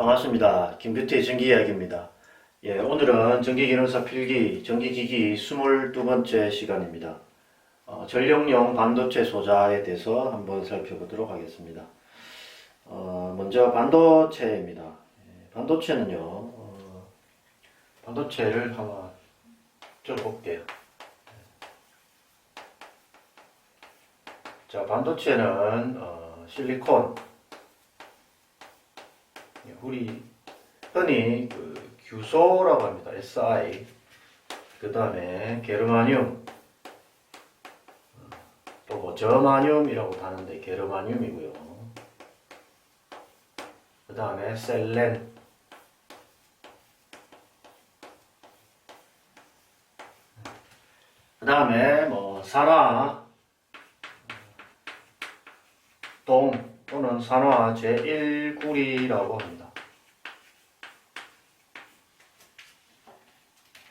반갑습니다. 김규태의 전기이야기입니다. 예, 오늘은 전기기능사 필기 전기기기 22번째 시간입니다. 어, 전력용 반도체 소자에 대해서 한번 살펴보도록 하겠습니다. 어, 먼저 반도체입니다. 예, 반도체는요, 어, 반도체를 한번 적어볼게요. 자, 반도체는 어, 실리콘, 예, 우리 흔히 그 규소라고 합니다. Si. 그 다음에 게르마늄. 또 뭐 저마늄이라고 하는데 게르마늄이고요. 그 다음에 셀렌. 그 다음에 뭐 산화, 동 또는 산화 제1구리라고 합니다.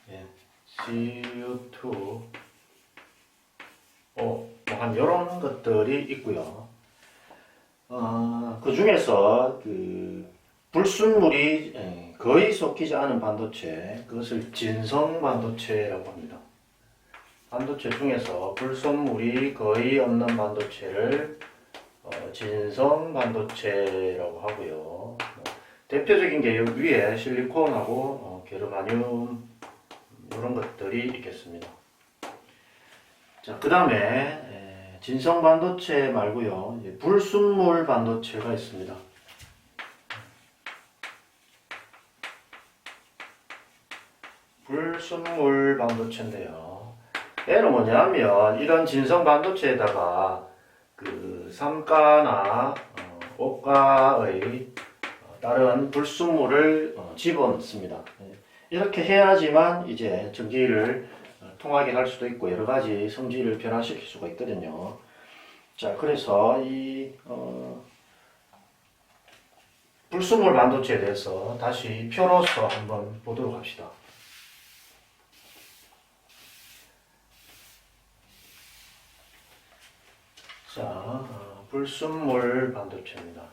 예, CO2, 어, 뭐한 이런 것들이 있고요. 어, 그 중에서 그 불순물이 예, 거의 섞이지 않은 반도체, 그것을 진성 반도체라고 합니다. 반도체 중에서 불순물이 거의 없는 반도체를 어, 진성 반도체라고 하고요. 뭐, 대표적인 게 위에 실리콘하고 어, 게르마늄 이런 것들이 있겠습니다. 자, 그 다음에 진성 반도체 말고요. 불순물 반도체가 있습니다. 불순물 반도체인데요. 얘는 뭐냐면 이런 진성 반도체에다가 그 삼가나 어, 옷가의 어, 다른 불순물을 어, 집어넣습니다. 예. 이렇게 해야지만 이제 전기를 어, 통하게 할 수도 있고 여러 가지 성질을 변화시킬 수가 있거든요. 자, 그래서 이 어, 불순물 반도체에 대해서 다시 표로서 한번 보도록 합시다. 자, 어, 불순물 반도체입니다.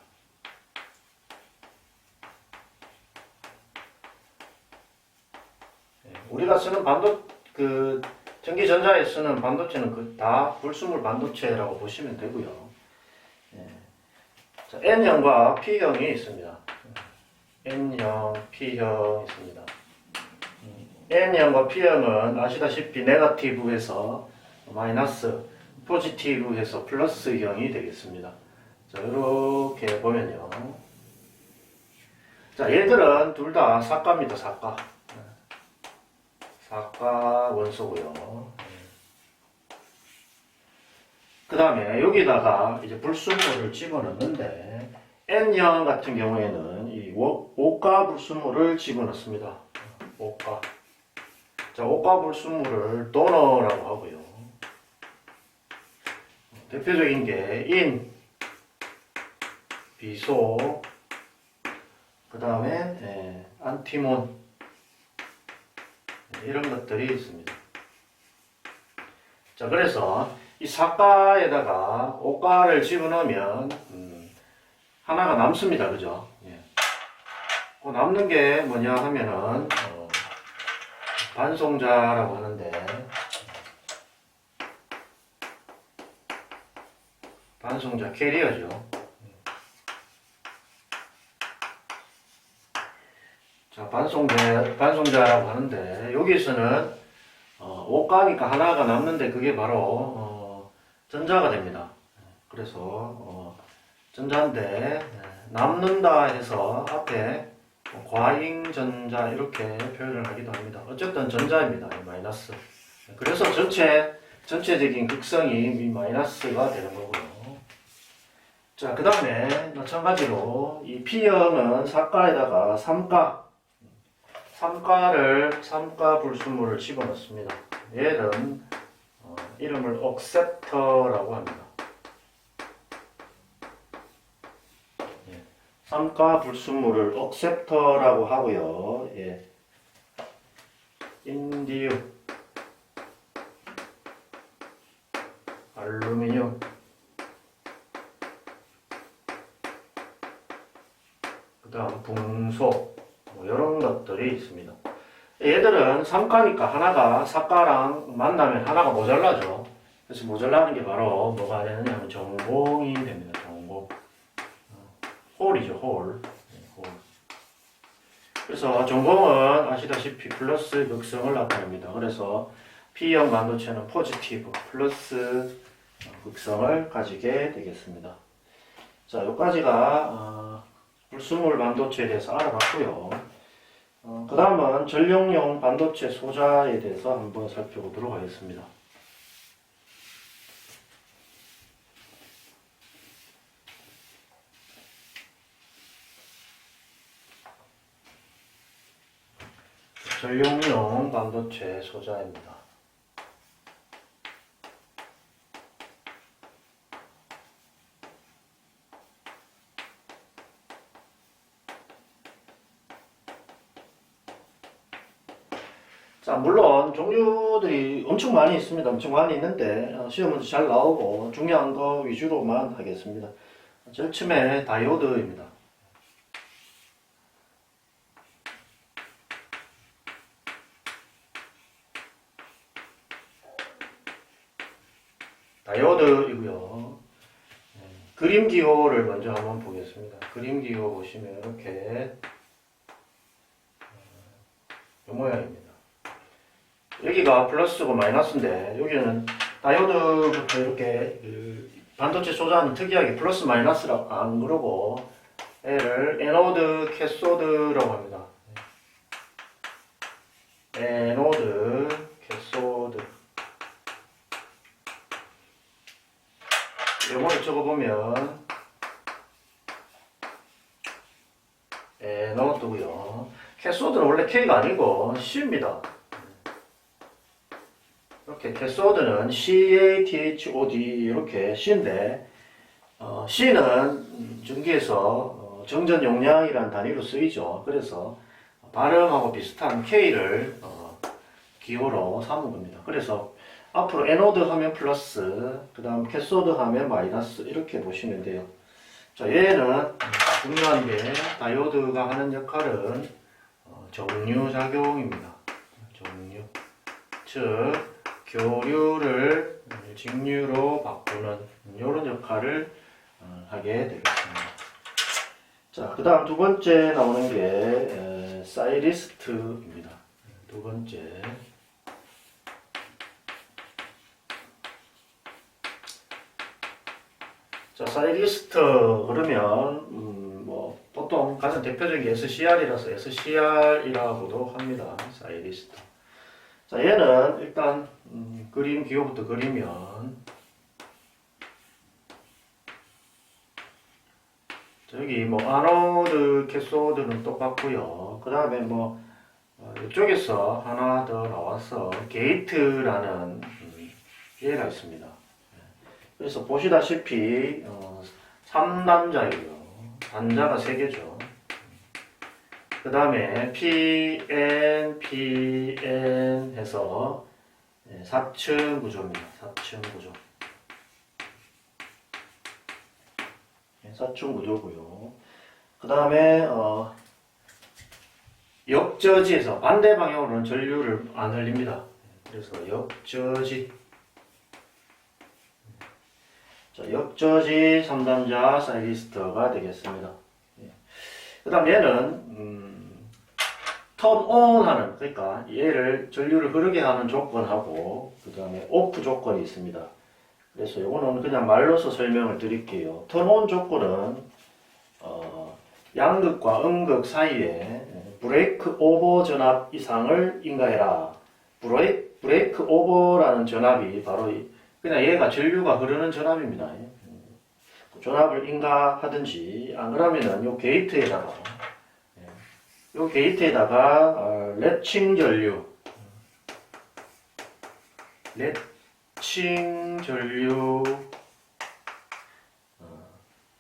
예, 우리가 쓰는 반도 그 전기 전자에 쓰는 반도체는 그 다 불순물 반도체라고 보시면 되고요. 예. 자, N형과 P형이 있습니다. N형, P형 있습니다. 음, N형과 P형은 아시다시피 네가티브에서 마이너스, 포지티브에서 플러스형이 되겠습니다. 자, 이렇게 보면요. 자, 얘들은 둘 다 사가입니다, 사가. 사가 원소고요. 그 다음에 여기다가 이제 불순물을 집어넣는데 N형 같은 경우에는 이 오- 오가 불순물을 집어넣습니다. 오가. 자, 오가 불순물을 도너라고 하고요. 대표적인 게 인, 비소, 그 다음에 안티몬 이런 것들이 있습니다. 자, 그래서 이 사가에다가 오가를 집어넣으면 음, 하나가 남습니다. 그죠? 예. 그 남는 게 뭐냐 하면은 어, 반송자라고 하는데 반송자 캐리어죠. 자, 반송자, 반송자라고 하는데, 여기서는, 어, 옷가니까 하나가 남는데, 그게 바로, 어, 전자가 됩니다. 그래서, 어, 전자인데, 남는다 해서 앞에 과잉 전자 이렇게 표현을 하기도 합니다. 어쨌든 전자입니다. 이 마이너스. 그래서 전체, 전체적인 극성이 이 마이너스가 되는 거고요. 자, 그 다음에 마찬가지로 이 P형은 사가에다가 삼가, 삼가를 삼가 불순물을 집어넣습니다. 얘는 어, 이름을 억셉터라고 합니다. 예, 삼가 불순물을 억셉터라고 하고요. 예. 인디움, 알루미늄, 그 그다음 붕소 뭐 이런 것들이 있습니다. 얘들은 삼가니까 하나가 사가랑 만나면 하나가 모자라죠. 그래서 모자라는 게 바로 뭐가 되느냐면 전공이 됩니다. 전공. 어, 홀이죠, 홀. 네, 홀. 그래서 전공은 아시다시피 플러스 극성을 나타냅니다. 그래서 P형 반도체는 포지티브 플러스 극성을 가지게 되겠습니다. 자, 여기까지가 어, 불순물 반도체에 대해서 알아봤고요. 어, 그 다음은 전력용 반도체 소자에 대해서 한번 살펴보도록 하겠습니다. 전력용 반도체 소자입니다. 자, 물론 종류들이 엄청 많이 있습니다. 엄청 많이 있는데 어, 시험 문제 잘 나오고 중요한 거 위주로만 하겠습니다. 제일 처음에 다이오드입니다. 다이오드이고요. 네, 그림 기호를 먼저 한번 보겠습니다. 그림 기호 보시면 이렇게 이 모양입니다. 여기가 플러스고 마이너스인데 여기는 다이오드부터 이렇게 그 반도체 소자는 특이하게 플러스 마이너스라고 안 그러고 얘를 에노드 캐소드라고 합니다. 에노드 캐소드 요거를 적어보면 에노드고요. 캐소드는 원래 K가 아니고 C입니다. 캐소드는 CATHOD 이렇게 C인데 어, C는 음, 전기에서 어, 정전 용량이라는 단위로 쓰이죠. 그래서 발음하고 비슷한 K를 어, 기호로 삼은 겁니다. 그래서 앞으로 에노드 하면 플러스, 그 다음 캐소드 하면 마이너스 이렇게 보시면 돼요. 자, 얘는 음, 중요한 게 다이오드가 하는 역할은 어, 정류 작용입니다. 정류. 즉, 교류를 직류로 바꾸는 이런 역할을 어, 하게 되겠습니다. 자, 그 다음 두 번째 나오는 게 에, 사이리스트입니다. 두 번째. 자, 사이리스트 그러면 음, 뭐 보통 가장 대표적인 게 SCR이라서 SCR이라고도 합니다. 사이리스트. 자, 얘는 일단 음, 그림 기호부터 그리면 저기 뭐 아노드 캐소드는 똑같고요. 그 다음에 뭐 어, 이쪽에서 하나 더 나와서 게이트라는 음, 얘가 있습니다. 그래서 보시다시피 어, 3단자이고요. 단자가 3개죠. 그 다음에 PN, PN 해서 4층 구조입니다. 4층 구조. 4층 구조고요. 그 다음에 어, 역저지에서 반대 방향으로는 전류를 안 흘립니다. 그래서 역저지. 자, 역저지 3단자 사이리스터가 되겠습니다. 그 다음 얘는 음, 턴온 하는 그러니까 얘를 전류를 흐르게 하는 조건하고 그 다음에 오프 조건이 있습니다. 그래서 이거는 그냥 말로서 설명을 드릴게요. 턴온 조건은 어, 양극과 음극 사이에 브레이크 오버 전압 이상을 인가해라. 브레이, 브레이크 오버라는 전압이 바로 이- 그냥 얘가 전류가 흐르는 전압입니다. 전압을 인가하든지 안 그러면은 요 게이트에다가 예, 요 게이트에다가 어, 렛칭 전류 렛칭 전류 어,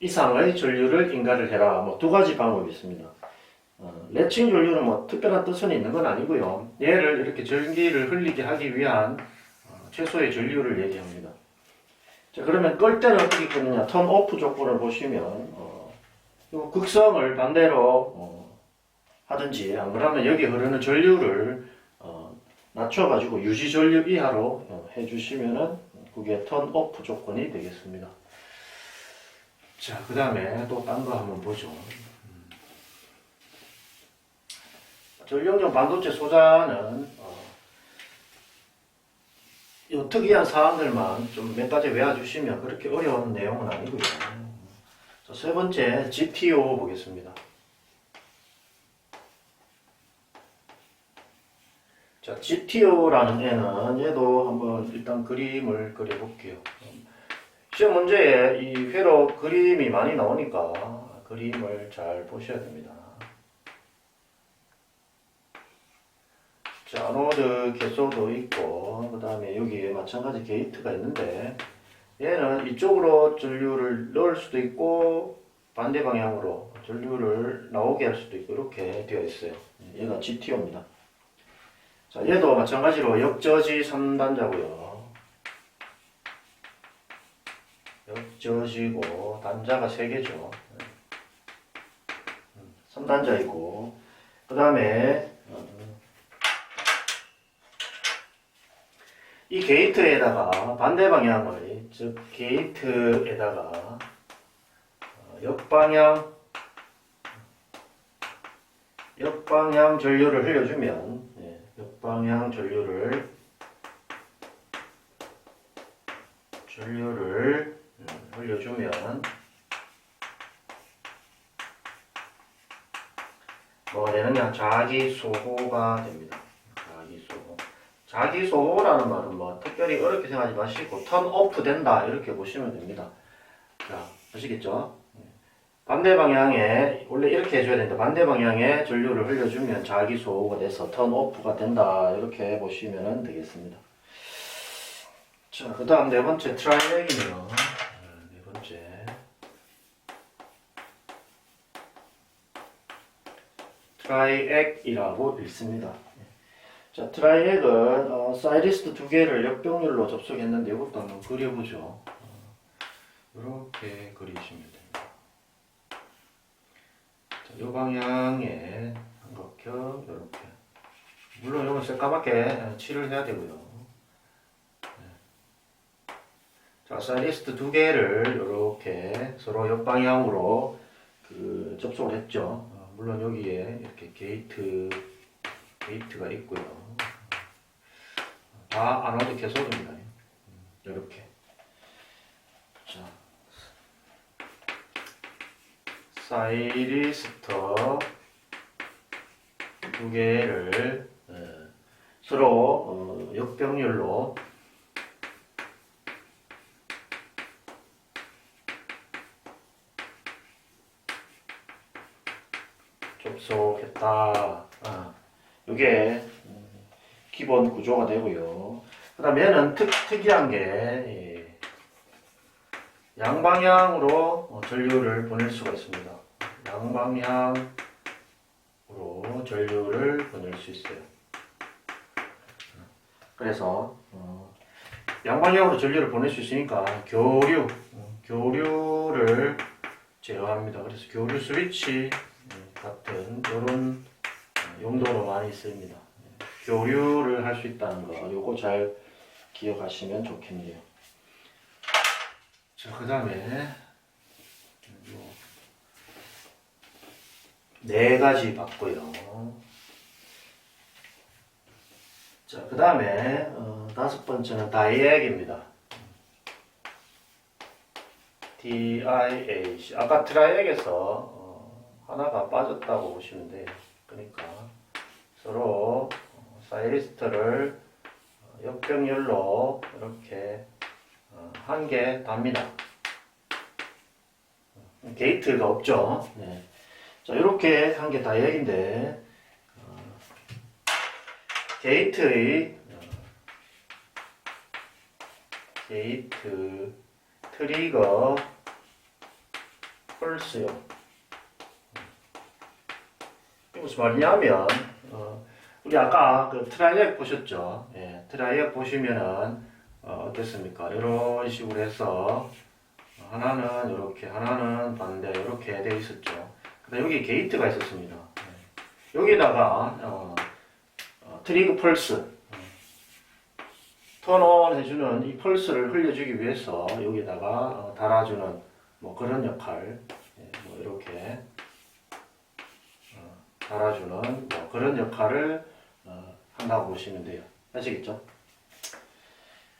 이상의 전류를 인가를 해라 뭐 두 가지 방법이 있습니다. 어, 렛칭 전류는 뭐 특별한 뜻은 있는 건 아니고요. 얘를 이렇게 전기를 흘리게 하기 위한 어, 최소의 전류를 얘기합니다. 자, 그러면 끌 때는 어떻게 끄느냐? 턴 오프 조건을 보시면, 어, 또 극성을 반대로 어, 하든지 안 그러면 여기 흐르는 전류를 어, 낮춰가지고 유지 전류 이하로 어, 해주시면은 그게 턴 오프 조건이 되겠습니다. 자, 그 다음에 또 딴 거 한번 보죠. 음. 전력용 반도체 소자는 어, 이 특이한 사항들만 좀 몇 가지 외워주시면 그렇게 어려운 내용은 아니고요. 자, 세 번째 GTO 보겠습니다. 자, GTO라는 애는 얘도 한번 일단 그림을 그려볼게요. 시험 문제에 이 회로 그림이 많이 나오니까 그림을 잘 보셔야 됩니다. 자, 아노드 개소도 있고, 그 다음에 여기에 마찬가지 게이트가 있는데, 얘는 이쪽으로 전류를 넣을 수도 있고, 반대 방향으로 전류를 나오게 할 수도 있고, 이렇게 되어 있어요. 얘가 GTO입니다. 자, 얘도 마찬가지로 역저지 3단자고요. 역저지고, 단자가 3개죠. 3단자이고, 그 다음에, 이 게이트에다가 반대 방향을 즉 게이트에다가 어, 역방향 역방향 전류를 흘려주면 방향 전류를 전류를 음, 흘려주면 뭐가 되느냐 자기 소호가 됩니다. 자기 소호. 자기 소호라는 말은 뭐 특별히 어렵게 생각하지 마시고 턴 오프 된다 이렇게 보시면 됩니다. 자, 아시겠죠? 반대 방향에 원래 이렇게 해줘야 된다. 반대 방향에 전류를 흘려주면 자기 소호가 돼서 턴 오프가 된다 이렇게 보시면 되겠습니다. 자, 그 다음 네 번째 트라이렉이네요. 네 번째 트라이액이라고 읽습니다. 자, 트라이액은 어, 사이리스트 두 개를 역병률로 접속했는데 이것도 한번 그려보죠. 어, 이렇게 그리시면 됩니다. 자, 이 방향에 삼각형 이렇게. 물론 이건 새까맣게 칠을 해야 되고요. 네. 자, 사이리스트 두 개를 이렇게 서로 역방향으로 그 접속을 했죠. 어, 물론 여기에 이렇게 게이트 게이트가 있고요. 다 아노드 개소입니다. 이렇게. 자, 사이리스터 두 개를 예, 서로 어, 역병률로 접속했다. 아, 이게 음, 기본 구조가 되고요. 그 다음에 얘는 특, 특이한 게 예, 양방향으로 어, 전류를 보낼 수가 있습니다. 양방향으로 전류를 보낼 수 있어요. 그래서 어, 양방향으로 전류를 보낼 수 있으니까 교류, 어, 교류를 제어합니다. 그래서 교류 스위치 음, 같은 이런 용도로 많이 쓰입니다. 교류를 할 수 있다는 거, 요거 잘 기억하시면 좋겠네요. 자, 그 다음에 네 가지 봤고요. 자, 그 다음에 어, 다섯 번째는 다이액입니다. DIAC. 아까 트라이액에서 어, 하나가 빠졌다고 보시면 돼요. 그러니까 서로 어, 사이리스트를 어, 역병률로 이렇게 어, 한 개 답니다. 게이트가 없죠. 네. 자, 이렇게 한 개 다이액인데 어, 게이트의 어, 게이트 트리거 펄스요. 이게 무슨 말이냐면 어, 우리 아까 그 트라이액 보셨죠? 예, 트라이액 보시면은 어, 어떻습니까? 이런 식으로 해서 하나는 이렇게 하나는 반대 이렇게 되어 있었죠. 그다음 여기 게이트가 있었습니다. 네. 여기다가 어, 어, 트리그 펄스 턴온 해주는 이 펄스를 흘려주기 위해서 여기다가 어, 달아주는 뭐 그런 역할 예, 뭐 이렇게 어, 달아주는 뭐 그런 역할을 어, 한다고 보시면 돼요. 아시겠죠?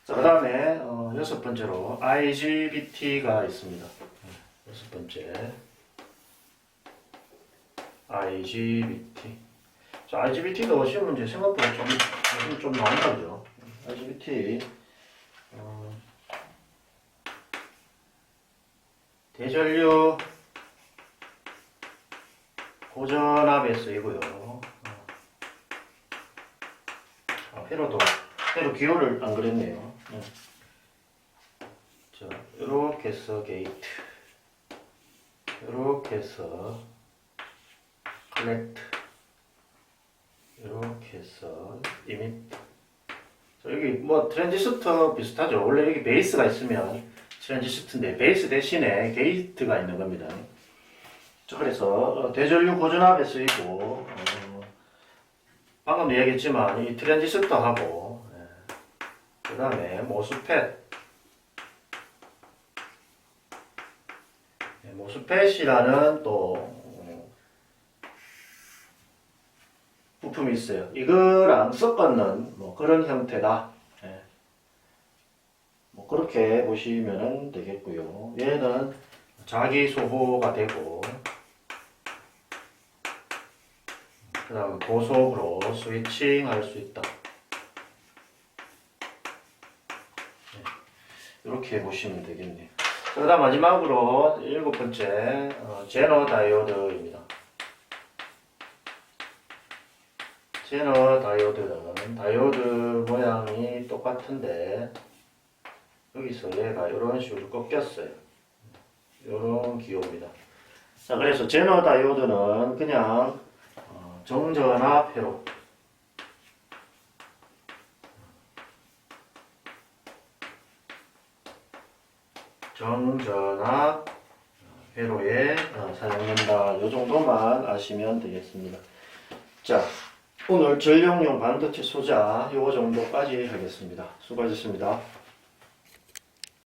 자, 그 다음에 어, 여섯 번째로 IGBT가 있습니다. 네, 여섯 번째 IGBT. 자, IGBT도 시험 문제 생각보다 좀, 좀, 좀 나온다 그죠? IGBT 어, 대전류 고전압에 쓰이고요. 어, 아, 회로도 회로 기호를 안 그랬네요. 네. 자, 이렇게 해서 게이트, 이렇게 해서 컬렉트, 이렇게 해서. 자, 여기 뭐 트랜지스터 비슷하죠. 원래 여기 베이스가 있으면 트랜지스터인데 베이스 대신에 게이트가 있는 겁니다. 자, 그래서 어, 대전류 고전압에 쓰이고 어, 방금 이야기했지만 이 트랜지스터하고 그 다음에 모스펫 네, 모스펫이라는 또 어, 부품이 있어요. 이거랑 섞었는 뭐 그런 형태다. 예. 뭐 그렇게 보시면 되겠고요. 얘는 자기 소호가 되고 그 다음 고속으로 스위칭 할 수 있다. 이렇게 보시면 되겠네요. 그 다음 마지막으로 일곱 번째 어, 제너 다이오드입니다. 제너 다이오드는 다이오드 모양이 똑같은데 여기서 얘가 이런 식으로 꺾였어요. 이런 기호입니다. 자, 그래서 제너 다이오드는 그냥 어, 정전압 회로 정전압 회로에 어, 사용된다. 이 정도만 아시면 되겠습니다. 자, 오늘 전력용 반도체 소자 요 정도까지 하겠습니다. 수고하셨습니다.